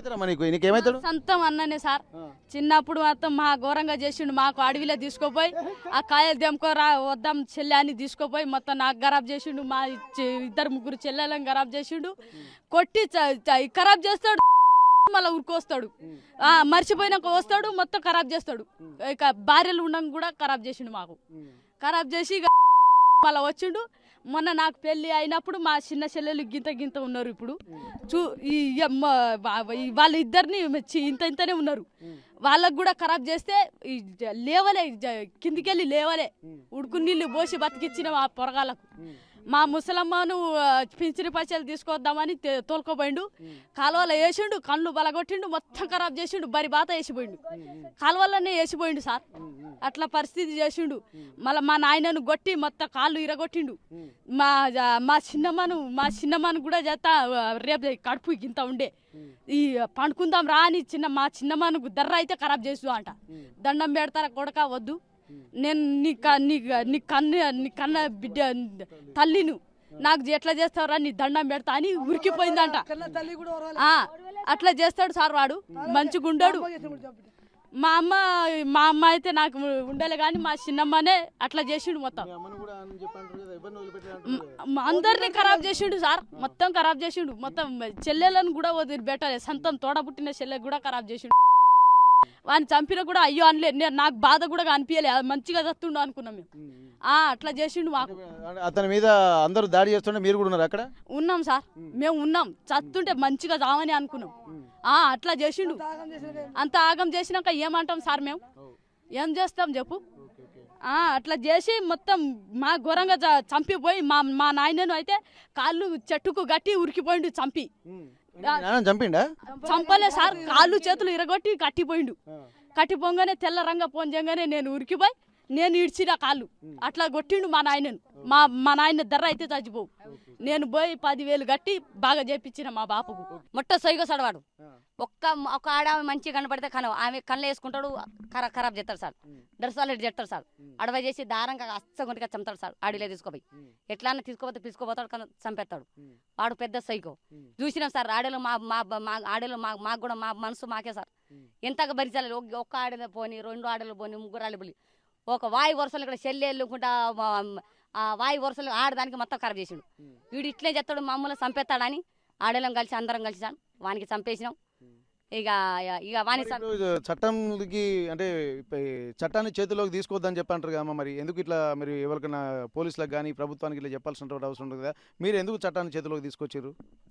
అవుతారమ్మా నీకు? నీకేమవుతాడు సొంతం అన్ననే సార్. చిన్నప్పుడు మొత్తం మా ఘోరంగా చేసిండు మాకు అడవిలో తీసుకోపోయి ఆ కాయలు దెంకోరా వద్దాం చెల్లె అని తీసుకోపోయి మొత్తం నాకు ఖరాబ్ చేసిండు మా ఇద్దరు ముగ్గురు చెల్లెలను ఖరాబ్ చేసిండు. కొట్టి ఖరాబ్ చేస్తాడు మళ్ళీ ఉరికొస్తాడు. ఆ, మర్చిపోయినాక వస్తాడు మొత్తం ఖరాబ్ చేస్తాడు. ఇక భార్యలు ఉండడం కూడా ఖరాబ్ చేసిండు మాకు. ఖరాబ్ చేసి మళ్ళీ వచ్చిండు. మొన్న నాకు పెళ్ళి అయినప్పుడు మా చిన్న చెల్లెలు గింత గింత ఉన్నారు ఇప్పుడు. చూ ఈ వాళ్ళ ఇద్దరిని ఇంత ఇంతనే ఉన్నారు. వాళ్ళకు కూడా ఖరాబ్ చేస్తే ఈ జ- లేవలే జ- కిందికెళ్ళి లేవలే. ఉడుకు నీళ్ళు పోసి బతికిచ్చిన ఆ పొరగాలకు మా ముసలమ్మను పింఛని పైసలు తీసుకొద్దామని తోలుకోబోయిండు. కాలువలో వేసిండు కళ్ళు బలగొట్టిండు మొత్తం ఖరాబ్ చేసిండు బరి బాత వేసిపోయిండు కాలువలోనే వేసిపోయిండు సార్. అట్లా పరిస్థితి చేసిండు. మళ్ళీ మా నాయనను కొట్టి మొత్తం కాళ్ళు ఇరగొట్టిండు. మా మా చిన్నమ్మను మా చిన్నమ్మను కూడా చేస్తా రేపు కడుపు ఇంత ఉండే. ఈ పండుకుందాం రా అని చిన్న మా చిన్నమ్మను దర్ర అయితే ఖరాబ్ చేసు అంట. దండం పెడతారా కొడక వద్దు. నేను నీ క- నీ నీ కన్న నీ కన్న బిడ్డ తల్లిను. నాకు ఎట్లా చేస్తావురా నీ దండం పెడతా అని ఉరికిపోయిందంట. అట్లా చేస్తాడు సార్ వాడు. మంచిగుండాడు మా అమ్మ మా అమ్మ అయితే నాకు ఉండలే కానీ మా చిన్నమ్మనే అట్లా చేసిండు మొత్తం. అందరినీ ఖరాబ్ చేసిండు సార్. మొత్తం ఖరాబ్ చేసిండు. మొత్తం చెల్లెలను కూడా వదిలిపెట్టాలి సొంతం తోడ పుట్టిన చెల్లెకి కూడా ఖరాబ్ చేసిండు. వాడిని చంపిన కూడా అయ్యో అనలే నేను నాకు బాధ కూడా అనిపించలే అది మంచిగా చస్తుండు అనుకున్నాం మేము. ఆ, అట్లా చేసిండు మాకు. అతని మీద అందరూ దాడి చేస్తుంటే మీరు కూడా ఉన్నారు అక్కడ? ఉన్నాం సార్. మేము ఉన్నాం. చస్తుంటే మంచిగా చావని అనుకున్నాం. ఆ, అట్లా చేసిండు. అంత ఆగం చేసినాక ఏమంటాం సార్ మేము? ఏం చేస్తాం చెప్పు? అట్లా చేసి మొత్తం మా ఘోరంగా చంపిపోయి మా మా నాయనను అయితే కాళ్ళు చెట్టుకు గట్టి ఉరికిపోయిండు చంపి. చంపిండా? చంపలే సార్ కాళ్ళు చేతులు ఇరగొట్టి కట్టిపోయిండు. కట్టిపోగానే తెల్ల రంగ పోంజంగానే నేను ఉరికిపోయి నేను ఇడ్చిన కాళ్ళు. అట్లా కొట్టిండు మా నాయనను. మా మా నాయన ధర అయితే చచ్చిపోవు. నేను పోయి పదివేలు కట్టి బాగా చేపించిన మా బాపుకు. మొట్ట సైగో సడవాడు. ఒక్క ఒక ఆడ ఆమె మంచిగా కనపడితే కన ఆమె కళ్ళు వేసుకుంటాడు ఖరా ఖరాబ్ చేస్తాడు సార్. దర్శనాలు ఇటు చేస్తాడు సార్. అడవి చేసి దారంగా అచ్చగొంటిగా చంపుతాడు సార్. ఆడిలే తీసుకోపోయి. ఎట్లా తీసుకోపోతే తీసుకోపోతాడు కానీ చంపేస్తాడు. వాడు పెద్ద సైకో చూసినాం సార్ ఆడలో మా మా మా ఆడలో మా మాకు కూడా మా మనసు మాకే సార్. ఎంతగా భరించాలి? ఒక్క- ఆడలో పోని రెండు ఆడలు పోని ముగ్గురు ఆడలు పోని. ఒక వాయి వరుసలు ఇక్కడ చెల్లి వెళ్ళుకుంటా ఆ వాయి వరుసలు ఆడదానికి మొత్తం ఖరాబ్ చేసిండు. వీడు ఇట్లే చేస్తాడు మామూలు చంపేస్తాడని ఆడలం కలిసి అందరం కలిసి వానికి చంపేసినాం. ఇక ఇక వాని చట్టంకి అంటే చట్టాన్ని చేతిలోకి తీసుకోవద్దని చెప్పంటారు కదా మరి. ఎందుకు ఇట్లా మరి ఎవరికైనా పోలీసులకు కానీ ప్రభుత్వానికి ఇట్లా చెప్పాల్సిన అవసరం ఉంటుంది కదా. మీరు ఎందుకు చట్టాన్ని చేతిలోకి తీసుకొచ్చారు